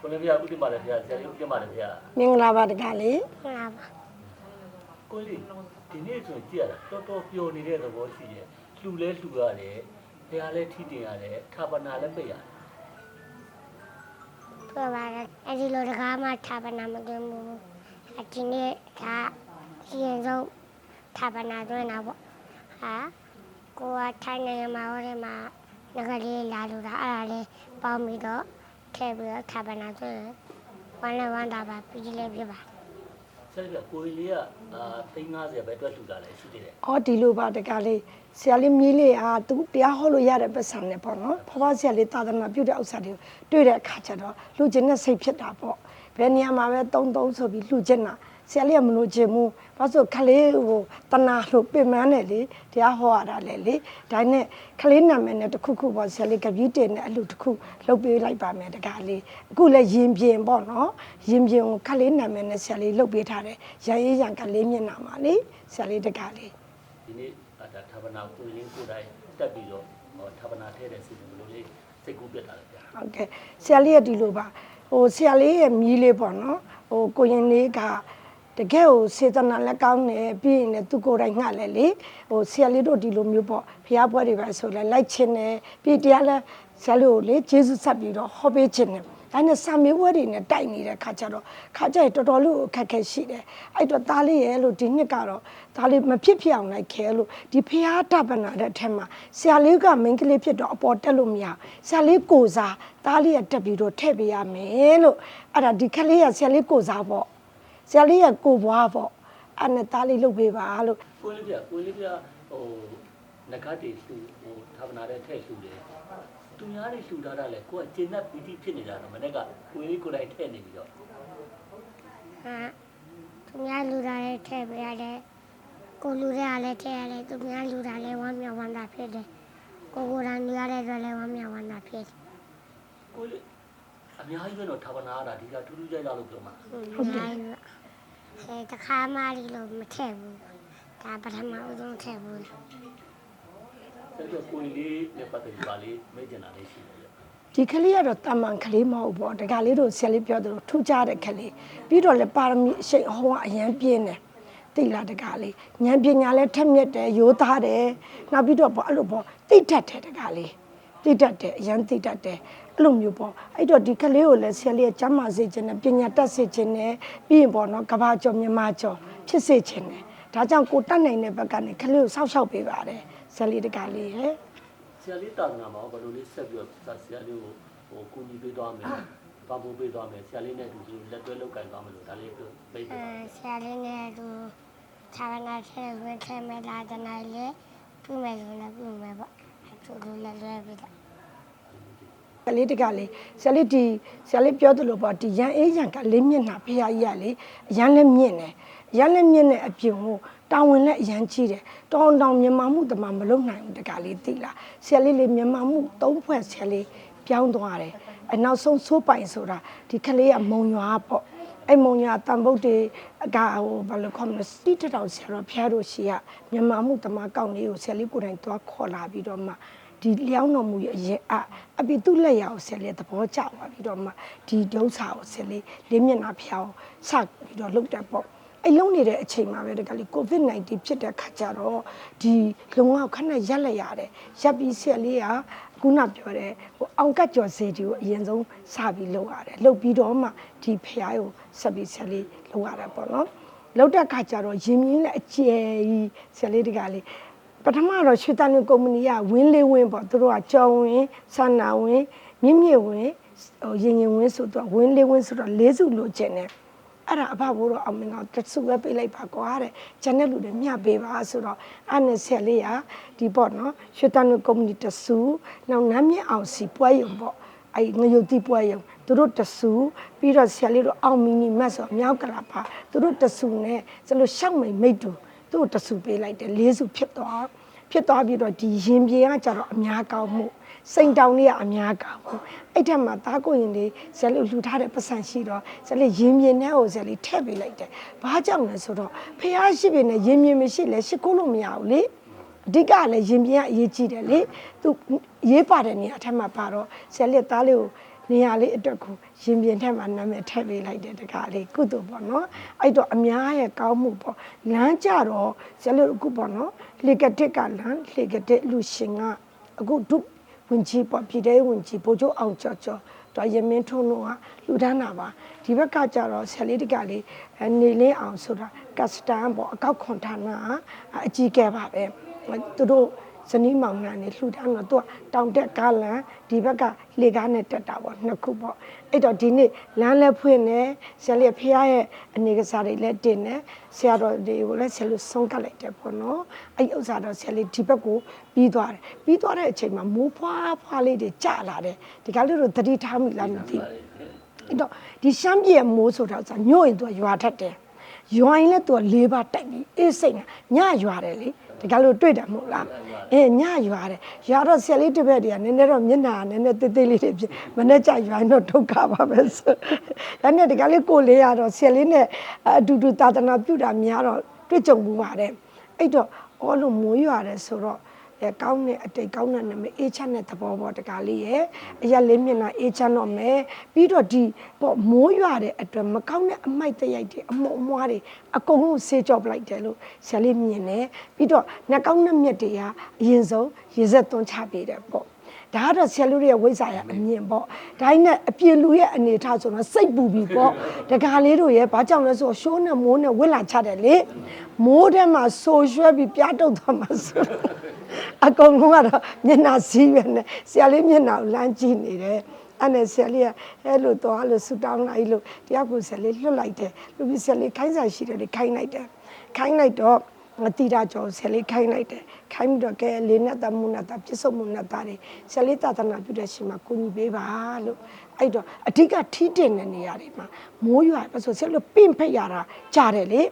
ကိုလေးပြဥတ္တမလည်းဗျာဆရာကြီးဥတ္တမလည်းဗျာမင်္ဂလာပါတကလေးဟုတ်လားပါကိုလေးဒီနေ့ဆိုကြည့်ရတာတော်တော်ပျော်နေတဲ့သဘောရှိရဲ့လှူလဲလှူရတယ်ဗျာလဲထိတင်ရတယ်ခါပနာလည်းပိတ်ရတယ်ပြောပါတော့အဲ့ဒီလိုတကားမှဌာပနာမသွင်းဘူးအဒီနေ့ဒါအရင်ဆုံးဌာပနာသွင်းတာပေါ့ဟာကိုကထိုင်းနိုင်ငံမှာဟောတယ်မှာငကလေးလာလို့တာအဲ့ဒါလေးပေါင်းပြီးတော့ ထည့်ပြီးတော့ဌာပနာသွင်းတယ်ဝမ်းလည်းဝမ်းသာပါပြီးလည်းပြပါဆရာကြီးကကိုလေးကအာ350ပဲအတွက်လှူတာလည်းရှိသေးတယ်။အော်ဒီလိုပါတကလေးဆရာလေးမြည်လေးအားသူတရားဟောလို့ရတဲ့ပတ်စံနဲ့ပေါ့နော်။ဖဖဆရာလေးသာသနာပြုတဲ့ဥစ္စာတွေကိုတွေ့တဲ့အခါကျတော့လူကျင်တဲ့စိတ်ဖြစ်တာပေါ့။ဘယ်နေရာမှာပဲတုံတုံဆိုပြီးလူကျင်တာ ဆရာလေးကမလို့ချင်ဘူး။ဘာလို့ခလေးဟိုတနာလို့ပြင်မန်းတယ်လေတရားဟောရတာလေလေ။ဒါနဲ့ခလေးနာမည်နဲ့တစ်ခုခုပေါ့ဆရာလေးကပီးတင်တဲ့အလူတစ်ခုလှုပ်ပေးလိုက်ပါမယ်တကလေး။အခုလည်းရင်ပြင်ပေါ့နော်။ရင်ပြင်ကိုခလေးနာမည်နဲ့ဆရာလေးလှုပ်ပေးထားတယ်။ရရေးရန်ကလေးမျက်နှာမှာလေဆရာလေးတကလေးဒီနေ့အာဒါဌာပနာကိုလေးကိုယ်တိုင်တက်ပြီးတော့ဟောဌာပနာထဲတဲ့စီစဉ်လို့လေးစိတ်ကူးပြတ်တာလေဗျာဟုတ်ကဲ့ဆရာလေးရဲ့ဒီလိုပါဟိုဆရာလေးရဲ့မြည်လေးပေါ့နော်ဟိုကိုရင်လေးက တကယ်ကိုစေတနာလက်ကောင်းတယ်ပြီးရင်လည်းသူကိုယ်တိုင်ငှက်လဲလေဟိုဆရာလေးတို့ဒီလိုမျိုးပေါ့ဖျားပွဲတွေပဲဆိုလဲလိုက်ချင်းတယ်ပြီးတရားလဲဆရာလေးကိုလေဂျေစုဆက်ပြီးတော့ဟောပေးခြင်းတယ်ဒါနဲ့စာမေးပွဲတွေနဲ့တိုက်နေတဲ့ခါကျတော့ခါကျရင်တော်တော်လေးကိုအခက်အခဲရှိတယ်အဲ့တော့သားလေးရဲ့လို့ဒီနှစ်ကတော့သားလေးမဖြစ်ဖြစ်အောင်လိုက်ခဲလို့ဒီဖျားတပနာတဲ့အထက်မှာဆရာလေးကမိန်းကလေးဖြစ်တော့အပေါ်တက်လို့မရဘူးဆရာလေးကိုစားသားလေးကတက်ပြီးတော့ထည့်ပေးရမယ်လို့အဲ့ဒါဒီခလေးကဆရာလေးကိုစားပေါ့ ဆရာလေးကကိုဘွားပေါ့အဲ့နဲ့သားလေးလုပ်ပေးပါလို့ကိုလေးပြကိုလေးပြဟိုငကတ်တွေလှူဟိုဌာပနာထဲထည့်လှူတယ်သူများတွေလှူထားတာလေကိုကကျင့်တတ်ပီတိဖြစ်နေတာတော့မနေ့ကကိုလေးကိုယ်တိုင်ထည့်နေပြီးတော့ဟာသူများလူတာလည်းထည့်ပေးရတယ်ကိုလူတွေကလည်းထည့်ရတယ်သူများလူတာလည်းဝမ်းမြောက်ဝမ်းသာဖြစ်တယ်ကိုကိုယ်တိုင်လူရတဲ့အတွက်လည်းဝမ်းမြောက်ဝမ်းသာဖြစ်တယ်ကိုလေး အများကြီးပဲတော့ဌာပနာရတာဒီကထူးထူးခြားခြားလို့ပြောမှာဟုတ်တယ်အဲတခါမှဒီလိုမထည့်ဘူးဒါပထမဦးဆုံးထည့်ဘူးဆက်ပြီးကိုလေးနဲ့ပတ်သက်ပြီးပါလေးမေ့ကျင်တာလေးရှိတယ်ဗျဒီကလေးကတော့တာမန်ကလေးမဟုတ်ပေါ့တကလေးတို့ဆရာလေးပြောသလိုထူးခြားတဲ့ကလေးပြီးတော့လည်းပါရမီအရှိန်အဟောင်းကအရန်ပြင်းတယ်သိလားတကလေးဉာဏ်ပညာလည်းထက်မြက်တယ်ရိုးသားတယ်နောက်ပြီးတော့ပေါ့အဲ့လိုပေါ့သိတတ်တယ်တကလေးသိတတ်တယ်အရန်သိတတ်တယ် အဲ့လိုမျိုးပေါ့အဲ့တော့ဒီကလေးကိုလည်းဆရာလေးကကျမ်းမာစေခြင်းနဲ့ပညာတတ်စေခြင်းနဲ့ပြီးရင်ပေါ့နော်ကဘာကျော်မြန်မာကျော်ဖြစ်စေခြင်းနဲ့ဒါကြောင့်ကိုတတ်နိုင်တဲ့ဘက်ကနေကလေးကိုစောက်ရှောက်ပေးပါတယ်ဆရာလေးတကလေးရဲ့ဆရာလေးတာနာမှာဘယ်လိုလေးဆက်ပြီးတော့ဆရာလေးကိုဟိုကူညီပေးသွားမယ်ပံ့ပိုးပေးသွားမယ်ဆရာလေးနဲ့အတူတူလက်တွဲလုပ်ကင်သွားမယ်လို့ဒါလေးပြောပေးအဲတယ်ဆရာလေးနဲ့သူဌာနထည့်ဝင်ထည့်မဲ့လာတနာလေးပြုမယ်လို့လည်းပြုမယ်ပေါ့အဲသူတို့လည်းလွဲပြီးတော့က လေးတကလေးဆရာလေးဒီဆရာလေးပြောသလိုပေါ့ဒီရန်အေးရန်ကလေးမျက်နှာဖရာကြီးကလေအရန်လည်းမြင့်တယ်အရန်လည်းမြင့်တဲ့အပြင်ကိုတောင်းဝင်လည်းအရန်ကြီးတယ်တောင်းတောင်းမြန်မာမှုတမမလုံနိုင်ဘူးတကလေးသိလားဆရာလေးလေးမြန်မာမှုသုံးဖွဲ့ဆရာလေးပြောင်းသွားတယ်အနောက်ဆုံးဆိုးပိုင်ဆိုတာဒီကလေးကမုံရွာပေါ့အဲ့မုံရွာတန်ဗုတ်တွေအကဟိုဘာလို့ခေါ်မလဲစတိတတော်ဆရာတော်ဖျားတို့ရှိရမြန်မာမှုတမကောက်လေးကိုဆရာလေးကိုယ်တိုင်သွားခေါ်လာပြီးတော့မှ ဒီလျောင်းတော်မူရဲ့အရင်အအပိသူလက်ရအောင်ဆက်လေသဘောကျသွားပြီးတော့မှဒီဒုစာကိုဆက်လေလေးမျက်နှာဖျောင်းစပြီးတော့လုတ်တက်ပေါ့အဲ့လုံးနေတဲ့အချိန်မှာပဲတကယ်ကိုဗစ် -19 ဖြစ်တဲ့ခါကျတော့ဒီလုံအောင်ခဏရက်လက်ရတယ်ရက်ပြီးဆက်လေးကခုနပြောတဲ့ဟိုအောင်ကတ်ကျော်စေတီကိုအရင်ဆုံးစပြီးလုတ်ရတယ်လုတ်ပြီးတော့မှဒီဖျားကိုဆက်ပြီးဆက်လေးလုတ်ရတယ်ပေါ့နော်လုတ်တဲ့ခါကျတော့ရင်မြင်းနဲ့အကျယ်ကြီးဆက်လေးတကလေး ပထမတော့ရွှေတန်ကုမ္ပဏီကဝင်းလေးဝင်းပေါ့သူတို့ကကြော်ဝင်းဆန္နာဝင်းမြင့်မြင့်ဝင်းဟိုရင်ရင်ဝင်းဆိုတော့ဝင်းလေးဝင်းဆိုတော့လေးစုလိုချင်တယ်အဲ့ဒါအဖဘိုးတော့အောင်မင်းကတဆုပဲပေးလိုက်ပါကွာတဲ့ဂျန်တဲ့လူတွေမျှပေးပါဆိုတော့အဲ့နဲ့ဆက်လေးကဒီပေါ့နော်ရွှေတန်ကုမ္ပဏီတဆုနောက်နမ်းမြင့်အောင်စီပွဲရုံပေါ့အဲ့ငရုတ်တိပွဲရုံသူတို့တဆူပြီးတော့ဆရာလေးတို့အောင်မီနီမတ်ဆိုအမြောက်ကလာပါသူတို့တဆူနဲ့ကျလို့ရှောက်မိန်မိတ်တူ သူတို့တဆူပေးလိုက်တယ်လေးစုဖြစ်သွားဖြစ်သွားပြီးတော့ဒီရင်ပြေကကြတော့အများကောင်းမှုစိန်တောင်လေးကအများကောင်းမှုအဲ့ထက်မှာတားကိုရင်လေးဇက်လေးလှူထားတဲ့ပတ်စံရှိတော့ဇက်လေးရင်ပြေနဲ့ဟိုဇက်လေးထည့်ပေးလိုက်တယ်ဘာကြောင့်လဲဆိုတော့ဖះရှိပြီနဲ့ရင်ပြေမရှိလဲရှိခိုးလို့မရဘူးလေအဓိကလည်းရင်ပြင်ကအရေးကြီးတယ်လေသူရေးပါတဲ့နေရာအထက်မှာပါတော့ဆယ်လက်သားလေးကို နေရာလေးအတွက်ကိုရင်ပြင်ထက်မှာနာမည်ထည့်ပေးလိုက်တယ်တကားလေးကုသိုလ်ပေါ့နော်အဲ့တော့အများရဲ့ကောင်းမှုပေါ့လမ်းကြတော့ဆရာတို့အခုပေါ့နော်လေကတစ်ကလမ်းလေကတစ်လူရှင်ကအခုဒုဝင်ကြီးပေါ့ပြည်တဲ့ဝင်ကြီးဘိုးချုပ်အောင်ကျော်ကျော်တော့ရမင်းထုံးတို့ကလူဒန်းတာပါဒီဘက်ကကြတော့ဆရာလေးတကလေးအဲနေလင်းအောင်ဆိုတာကစတန်ပေါ့အကောက်ခွန်ဌာနကအကြီးကဲပါပဲသူတို့ ဇနီးမောင်နှံနေလှူဒါန်းတော့သူကတောင်တက်ကားလန်ဒီဘက်ကလေကားနဲ့တက်တာပေါ့နှစ်ခုပေါ့အဲ့တော့ဒီနေ့လမ်းလည်းဖွင့်နေဆရာလေးဖះရဲ့အနေကစားတွေလည်းတင်နေဆရာတော်တွေကိုလည်းဆရာလို့ဆုံးကပ်လိုက်တယ်ပေါ့နော်အဲ့ဥစ္စာတော့ဆရာလေးဒီဘက်ကိုပြီးသွားတယ်ပြီးသွားတဲ့အချိန်မှာမိုးဖွားဖွားလေးတွေကျလာတယ်ဒီကလေးတို့သတိထားမိလားမသိဘူးအဲ့တော့ဒီရှမ်းပြည်ရဲ့မိုးဆိုတာကညို့ရင်သူကရွာထက်တယ်ရွာရင်လည်းသူကလေးပါတိုက်ပြီးအေးစိတ်ကညရွာတယ်လေ ဒီကလို့တွေ့တယ်မဟုတ်လားအဲညရွာတယ်ရွာတော့ဆယ်လေးတစ်ပက်တည်းကနည်းနည်းတော့မျက်နှာကနည်းနည်းတေးသေးလေးတွေဖြစ်မနေ့ကျရွာရင်တော့ဒုက္ခပါပဲဆိုဒါနဲ့ဒီကလေးကိုလေးရတော့ဆယ်လေးနဲ့အတူတူသာသနာပြုတာများတော့တွေ့ကြုံမှုပါတယ်အဲ့တော့အော်လို့မိုးရွာတယ်ဆိုတော့ အဲကောင်းတဲ့အတိတ်ကောင်းတဲ့နာမည်အေးချမ်းတဲ့သဘောပေါ်တကားလေးရဲ့အရက်လေးမျက်နှာအေးချမ်းတော့မယ်ပြီးတော့ဒီပေါ့မိုးရွာတဲ့အတွက်မကောင်းတဲ့အမိုက်တရိုက်တွေအမုံအမွားတွေအကုန်လုံးဆေးကြောပလိုက်တယ်လို့ဆရာလေးမြင်တယ်ပြီးတော့နှကောင်းတဲ့မြက်တွေကအရင်ဆုံးရေစက်သွန်းချပေးတယ်ပေါ့ဒါကတော့ဆရာလူတွေရဲ့ဝိဇ္ဇာရအမြင်ပေါ့ဒါနဲ့အပြည့်လူရဲ့အနေထားဆိုတော့စိတ်ပူပြီပေါ့တကားလေးတို့ရဲ့ဘာကြောင့်လဲဆိုတော့ရှိုးနဲ့မိုးနဲ့ဝစ်လာချတယ်လေမိုးထဲမှာဆိုရွှဲပြီးပြားတုတ်သွားမှာဆိုတော့ အကုန်လုံးကတော့မျက်နှာစီးပဲနဲ့ဆရာလေးမျက်နှာကိုလမ်းကြည့်နေတယ်အဲ့နဲ့ဆရာလေးကအဲ့လိုတော့လို့ဆူတောင်းလိုက်လို့တယောက်ကိုဆရာလေးလွတ်လိုက်တယ်လူပြီးဆရာလေးခိုင်းစားရှိတယ်လေခိုင်းလိုက်တယ်ခိုင်းလိုက်တော့ငတိတာကျော်ဆရာလေးခိုင်းလိုက်တယ်ခိုင်းပြီးတော့ကဲလေးနဲ့တမှုနဲ့တပြစ်စုံမှုနဲ့တာတွေဆရာလေးသာသနာပြုတဲ့ရှင်မှာကိုကြီးပေးပါလို့အဲ့တော့အဓိကထီးတင်တဲ့နေရာတွေမှာမိုးရွာပဲဆိုဆရာလေးပင့်ဖက်ရတာကြားတယ်လေ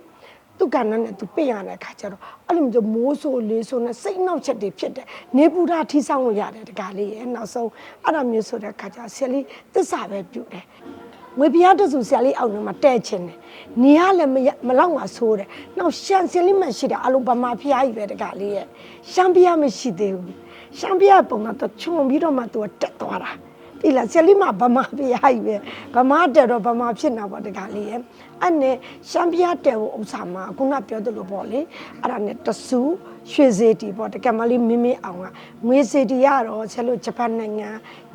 သူကဏ္ဍနဲ့သူပြင်ရတဲ့အခါကျတော့အဲ့လိုမျိုးမိုးဆိုးလေးဆိုနဲ့စိတ်နှောက်ချက်တွေဖြစ်တယ်နေပူတာထိဆောင်လို့ရတယ်တကားလေးရဲ့နောက်ဆုံးအဲ့လိုမျိုးဆိုတဲ့အခါကျဆရာလေးသစ္စာပဲပြုတယ်ငွေပြားတစုဆရာလေးအောက်ထဲမှာတဲ့ချင်တယ်နေရလည်းမရမလောက်မှဆိုးတယ်နောက်ရှန်ဆရာလေးမရှိတာအလုံးပမာဖျားကြီးပဲတကားလေးရဲ့ရှမ်းပြားမရှိသေးဘူးရှမ်းပြားပုံကတော့ခြုံပြီးတော့မှသူကတက်သွားတာ ဒီလားဆယ်လေးမဗမာပြားကြီးပဲဗမာတက်တော့ဗမာဖြစ်နေပါတကလေးရဲ့အဲ့နဲ့ရှမ်းပြားတဲကိုဥစားမှာခုနပြောသလိုပေါ့လေအဲ့ဒါနဲ့တဆူရွှေစေတီပေါ့တကမလေးမင်းမင်းအောင်ကငွေစေတီရတော့ဆယ်လို့ဂျပန်နိုင်ငံ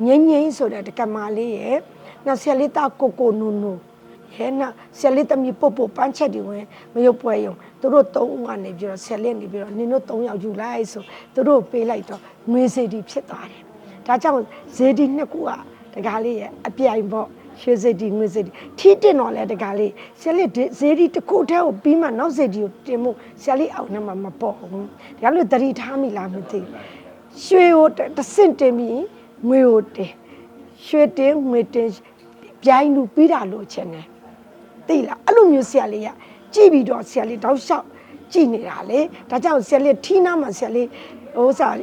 ငိမ့်ငိမ့်ဆိုတဲ့တကမလေးရဲ့နောက်ဆယ်လေးတာကိုကိုနူနူဟဲ့နာဆယ်လေးတမီပုတ်ပုတ်ပန်းချက်တွေဝင်မရုပ်ပွဲယုံသူတို့သုံးဦးကနေပြီးတော့ဆယ်လေးနေပြီးတော့နင်တို့သုံးယောက်ယူလိုက်ဆိုသူတို့ပေးလိုက်တော့ငွေစေတီဖြစ်သွားတယ် ဒါကြောင့်ဇေဒီနှစ်ခုကတကားလေးရဲ့အပြိုင်ပေါ့ရွှေဇေဒီငွေဇေဒီထီးတင်တော့လဲတကားလေးဆရာလေးဇေဒီတစ်ခုတည်းကိုပြီးမှနောက်ဇေဒီကိုတင်မှုဆရာလေးအောင်နဲ့မှမပေါ့ဘူးတကားလေးသတိထားမိလားမသိဘူးရွှေကိုတစ်စင့်တင်ပြီးငွေကိုတင်ရွှေတင်ငွေတင်ပြိုင်လူပြီးတာလို့ချင်တယ်သိလားအဲ့လိုမျိုးဆရာလေးကကြည့်ပြီးတော့ဆရာလေးတောက်လျှောက်ကြည့်နေတာလေဒါကြောင့်ဆရာလေးထီးနာမှာဆရာလေး ဟိုစား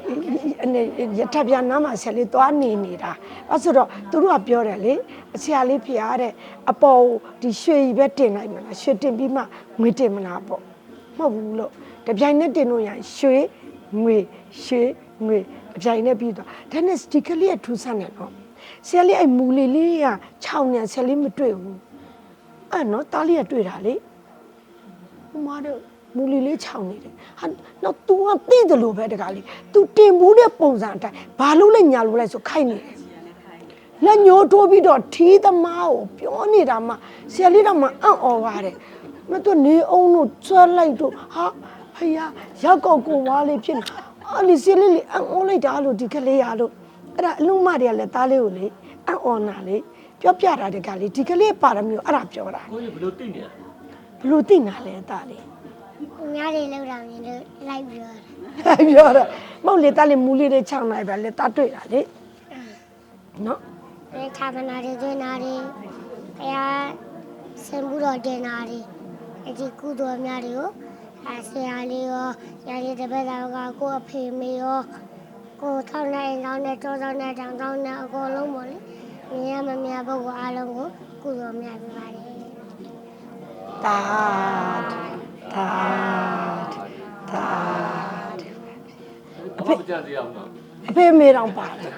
အနေရထပြနာမှာဆရာလေးသွားနေနေတာအဲ့ဆိုတော့သူတို့ကပြောတယ်လေဆရာလေးဖျားတဲ့အပေါ်ဒီရွှေကြီးပဲတင်လိုက်မလားရွှေတင်ပြီးမှငွေတင်မလားပေါ့မဟုတ်ဘူးလို့တပြိုင်နဲ့တင်လို့ရရင်ရွှေငွေရွှေငွေအပြိုင်နဲ့ပြီးတော့ဒါနဲ့ဒီကလေးကထူးဆန်းတယ်နော်ဆရာလေးအဲ့မူလေးလေးက6ညဆရာလေးမတွေ့ဘူးအဲ့နော်တားလေးကတွေ့တာလေဟိုမတော့ မူလီလေးခြောင်နေတယ်ဟာတော့ तू ကသိတယ်လို့ပဲတကားလေး तू တင်ဘူးတဲ့ပုံစံအတိုင်းဘာလို့လဲညာလို့လဲဆိုခိုင်းနေတယ်လက်ညှိုးထိုးပြီးတော့ထီးသမားကိုပြောနေတာမှဆရာလေးတော့မှအံ့ဩပါတယ်မတော့နေအောင်တို့ဆွဲလိုက်တော့ဟာဖယားရောက်ကောက်ကိုဝါလေးဖြစ်နေအဲ့ဒီဆရာလေးလေးအံ့ဩလိုက်တာလို့ဒီကလေးရလို့အဲ့ဒါအလုံးမတွေကလည်းသားလေးကိုလေအံ့ဩနာလေပြောပြတာတကလေးဒီကလေးပါရမျိုးအဲ့ဒါပြောတာကိုကြီးဘယ်လိုသိနေလဲဘလို့သိနာလဲသားလေး များတွေလောက်တာမြင်လို့လိုက်ပြောတာပြောတာမဟုတ်လေသားလေးမူလေးတွေချောင်းလိုက်ပါလေသားတွေ့တာလေနော်အဲဌာပနာတွေသွင်းတာတွေဘုရားစင်မှုတော်တင်တာတွေအဒီကုသိုလ်များတွေကိုအဲဆရာလေးရောရာလေးတပည့်တော်ကကိုယ့်အဖေမေရောကိုယ်ထောက်နေတောင်းနဲ့တောတောင်းနဲ့တောင်းတောင်းနဲ့အကုန်လုံးပေါ့လေမြင်ရမမြင်ပုဂ္ဂိုလ်အားလုံးကိုကုသိုလ်များပြပါတယ်တာ တာတာအဖေကြစီအောင်နော်အဖေမေတောင်ပါတယ်